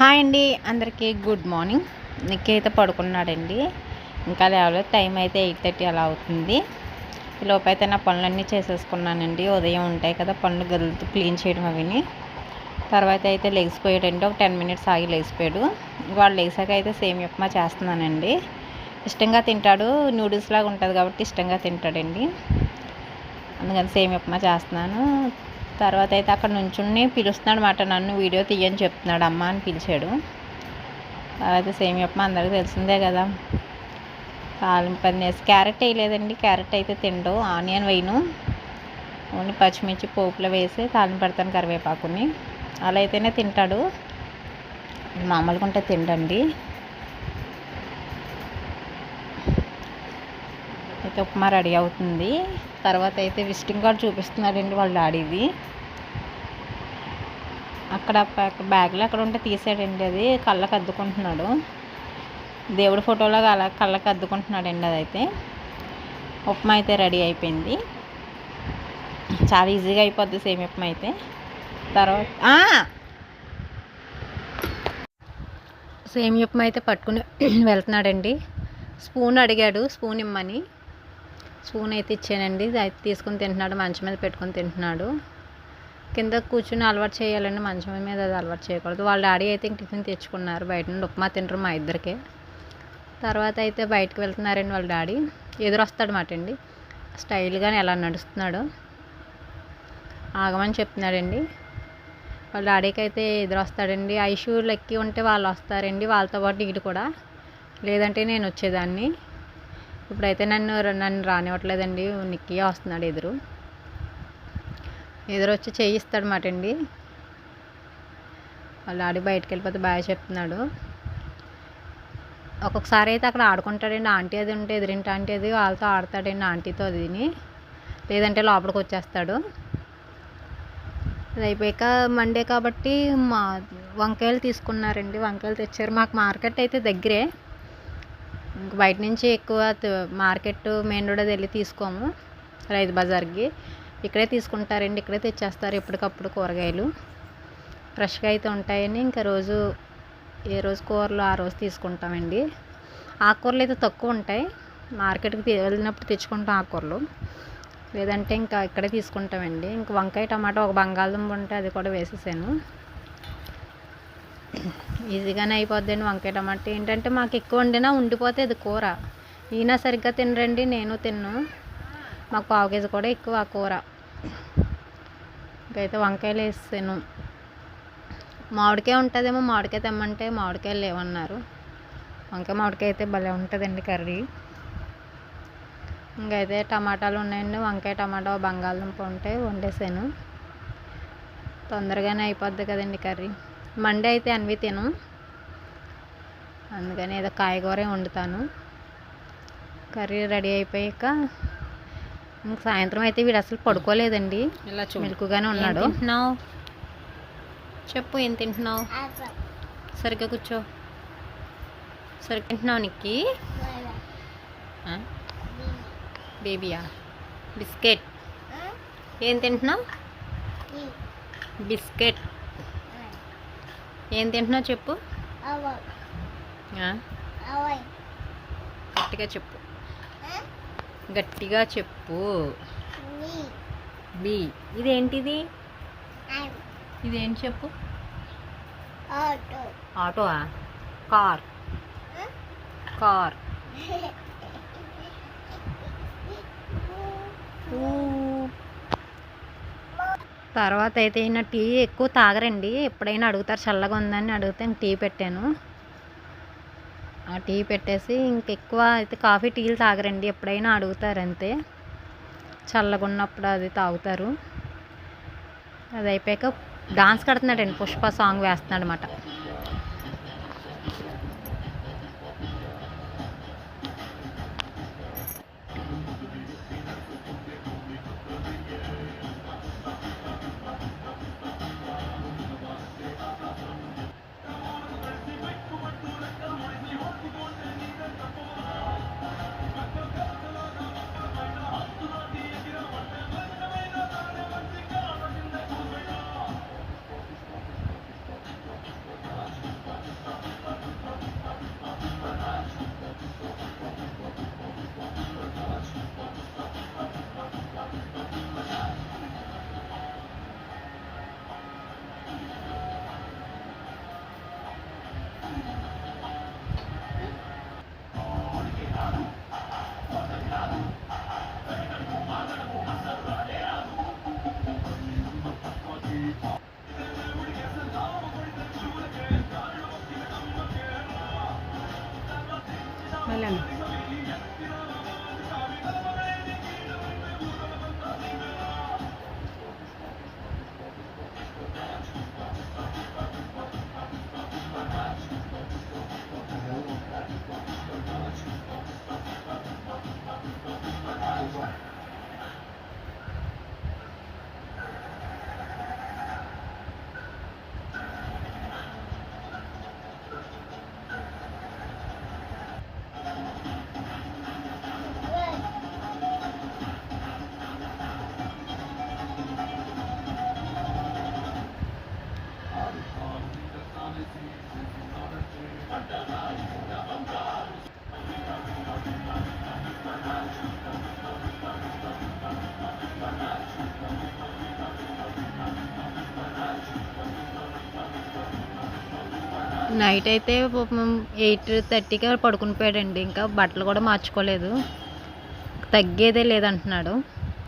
Hi అండి అందరికీ good morning. నిక్కి అయితే పడుకున్నాడండి. ఇంకా లేవలేదు టైం అయితే ఎయిట్ థర్టీ అలా అవుతుంది. ఈ లోపైతే నా పనులన్నీ చేసేసుకున్నానండి. ఉదయం ఉంటాయి కదా పనులు గదులతో క్లీన్ చేయడం అవిని తర్వాత అయితే లేచిపోయాడండి ఒక టెన్ మినిట్స్ ఆగి లేచిపోయాడు. వాళ్ళు లేచాక అయితే సేమ్ ఉప్మా చేస్తున్నానండి. ఇష్టంగా తింటాడు నూడిల్స్ లాగా ఉంటుంది కాబట్టి ఇష్టంగా తింటాడండి. అందుకని సేమ్ ఉప్మా చేస్తున్నాను. తర్వాత అయితే అక్కడ నుంచుని పిలుస్తున్నాడు మాట నన్ను వీడియో తీయని చెప్తున్నాడు అమ్మ అని పిలిచాడు. తర్వాత సేమ్ ఉప్మా అందరికీ తెలిసిందే కదా తాలింపు పని క్యారెట్ వేయలేదండి క్యారెట్ అయితే తిండు ఆనియన్ వేయను. ఓన్లీ పచ్చిమిర్చి పోపులో వేసి తాలింపు పెడతాను కరివేపాకుని. అలా అయితేనే తింటాడు. మామూలుగా ఉంటే తిండండి. అయితే ఉప్మా రెడీ అవుతుంది. తర్వాత అయితే విజిటింగ్ కార్డ్ చూపిస్తున్నాడండి వాళ్ళ డాడీది. అక్కడ బ్యాగ్లో అక్కడ ఉంటే తీసాడండి అది. కళ్ళకు అద్దుకుంటున్నాడు. దేవుడి ఫోటోలాగా అలా కళ్ళకు అద్దుకుంటున్నాడండి అదైతే. ఉప్మా అయితే రెడీ అయిపోయింది. చాలా ఈజీగా అయిపోద్ది సేమ్ ఉప్మా అయితే. తర్వాత సేమ్ ఉప్మా అయితే పట్టుకుని వెళ్తున్నాడండి. స్పూన్ అడిగాడు స్పూన్ ఇమ్మని. స్పూన్ అయితే ఇచ్చానండి. అది తీసుకుని తింటున్నాడు మంచం మీద పెట్టుకొని తింటున్నాడు. కింద కూర్చుని అలవాటు చేయాలండి మంచం మీద అది అలవాటు చేయకూడదు. వాళ్ళ డాడీ అయితే ఇంక టిఫిన్ తెచ్చుకున్నారు బయట నుండి ఉప్మా తింటారు మా ఇద్దరికే. తర్వాత అయితే బయటకు వెళ్తున్నారండి వాళ్ళ డాడీ. ఎదురొస్తాడు మాట అండి. స్టైల్గా ఎలా నడుస్తున్నాడు ఆగమని చెప్తున్నాడండి. వాళ్ళ డాడీకి అయితే ఎదురొస్తాడండి. ఐషు లెక్కి ఉంటే వాళ్ళు వస్తారండి వాళ్ళతో పాటు ఇటు కూడా. లేదంటే నేను వచ్చేదాన్ని. ఇప్పుడైతే నన్ను నన్ను రానివ్వట్లేదండి. నిక్కియా వస్తున్నాడు ఎదురు. ఎదురు వచ్చి చేయిస్తాడు మాట అండి వాళ్ళు ఆడి బయటకు వెళ్ళిపోతే బాగా చెప్తున్నాడు. ఒక్కొక్కసారి అయితే అక్కడ ఆడుకుంటాడండి. ఆంటీ అది ఉంటే ఎదురింటి ఆంటీ అది వాళ్ళతో ఆడతాడండి ఆంటీతో అదిని. లేదంటే లోపలికి వచ్చేస్తాడు. అది అయిపోయాక మండే కాబట్టి మా వంకాయలు తీసుకున్నారండి. వంకాయలు తెచ్చారు. మాకు మార్కెట్ అయితే దగ్గరే. బయట నుంచి ఎక్కువ మార్కెట్ మెయిన్ రోడ్ అది వెళ్ళి తీసుకోము రైతు బజార్కి. ఇక్కడే తీసుకుంటారండి ఇక్కడే తెచ్చేస్తారు ఎప్పటికప్పుడు కూరగాయలు. ఫ్రెష్గా అయితే ఉంటాయని ఇంకా రోజు ఏ రోజు కూరలు ఆ రోజు తీసుకుంటామండి. ఆకుకూరలు అయితే తక్కువ ఉంటాయి మార్కెట్కి వెళ్ళినప్పుడు తెచ్చుకుంటాం ఆకుకూరలు. లేదంటే ఇంకా ఇక్కడే తీసుకుంటామండి. ఇంకా వంకాయ టమాటా ఒక బంగాళదుంప ఉంటే అది కూడా వేసేసాను. ఈజీగానే అయిపోద్దండి వంకాయ టమాటా. ఏంటంటే మాకు ఎక్కువ వండినా ఉండిపోతే అది కూర. ఈయన సరిగ్గా తినరండి నేను తిన్ను. మాకు పావు కేజీ కూడా ఎక్కువ ఆ కూర. ఇంకైతే వంకాయలు వేసాను మామిడికాయ ఉంటుందేమో మామిడికాయ తెమ్మంటే మామిడికాయలు లేవన్నారు. వంకాయ మామిడికాయ అయితే భలే ఉంటుందండి కర్రీ. ఇంకైతే టమాటాలు ఉన్నాయండి వంకాయ టమాటా బంగాళదుంప ఉంటే వండేసాను. తొందరగానే అయిపోద్ది కదండి కర్రీ. మండే అయితే అన్వి తిను. అందుకని ఏదో కాయగూర వండుతాను. కర్రీ రెడీ అయిపోయాక ఇంక సాయంత్రం అయితే వీడు అసలు పడుకోలేదండి. ఇలా మెలకుగానే ఉన్నాడు. తింటున్నావు? చెప్పు ఏం తింటున్నావు? సరిగ్గా కూర్చో. సరిగ్గా తింటున్నావు నిక్కి? ఆ? బేబీయా? బిస్కెట్. ఏం తింటున్నావు? బిస్కెట్. ఏం తింటున్నావు చెప్పు? గట్టిగా చెప్పు. గట్టిగా చెప్పు. బి ఇదేంటిది? ఇదేంటి చెప్పు? ఆటోవా? కార్. కార్. ఊ. తర్వాత అయితే ఈయన టీ ఎక్కువ తాగరండి. ఎప్పుడైనా అడుగుతారు చల్లగా ఉందని అడిగితే నేను టీ పెట్టాను. ఆ టీ పెట్టేసి ఇంకెక్కువ అయితే కాఫీ టీలు తాగరండి. ఎప్పుడైనా అడుగుతారు అంతే. చల్లగా ఉన్నప్పుడు అది తాగుతారు. అది అయిపోయాక డాన్స్ కడుతున్నాడండి. పుష్ప సాంగ్ వేస్తున్నాడు అనమాట Alan. నైట్ అయితే ఎయిట్ థర్టీకి పడుకుని పోయాడండి. ఇంకా బట్టలు కూడా మార్చుకోలేదు. తగ్గేదే లేదంటున్నాడు.